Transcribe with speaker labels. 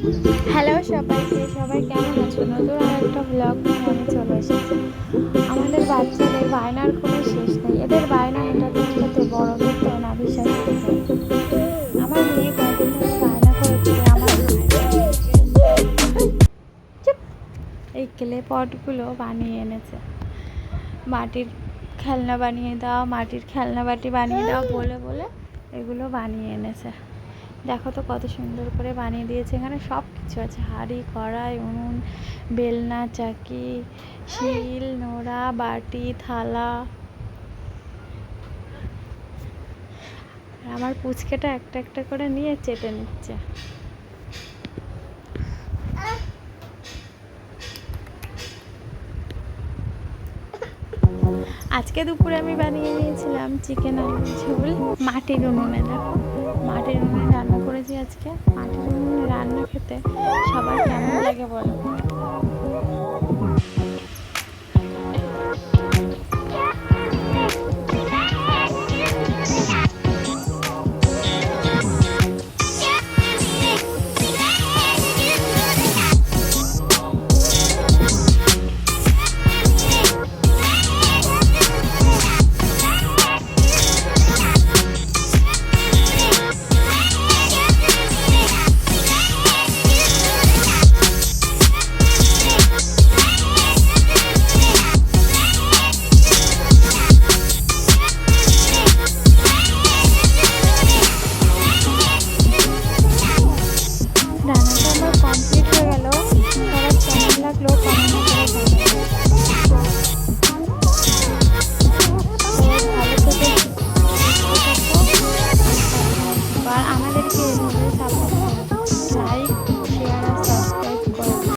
Speaker 1: Hello সবাইকে, সবাই কেমন আছো? নতুন আর একটা ব্লগ আমি চলে এসেছি। আমাদের বাচ্চাদের বায়নার কোনো শেষ নেই। এদের বায়না মেটাতে মেটাতে বড় করতে না বিশ্বাস করতে আমার মেয়ে কয়েকদিন ধরে বায়না করেছে, আমার এই ক্লে পটগুলো বানিয়ে এনেছে। মাটির খেলনা বানিয়ে দাও, মাটির খেলনা বাটি বানিয়ে দাও, বলে বলে এগুলো বানিয়ে এনেছে। দেখো তো কত সুন্দর করে বানিয়ে দিয়েছে। এখানে সব কিছু আছে। হাঁড়ি, কড়াই, উনুন, বেলনা, চাকি, শিল, নোড়া, বাটি, থালা। আমার পুচকেটা একটা একটা করে নিয়ে চেটে নিচ্ছে। আজকে দুপুরে আমি বানিয়ে নিয়েছিলাম চিকেন আলু ঝোল। মাটির উনুনে, দেখো। মাটির উনুনে আজকে? রান্না খেতে সবার কেমন লাগে বলো?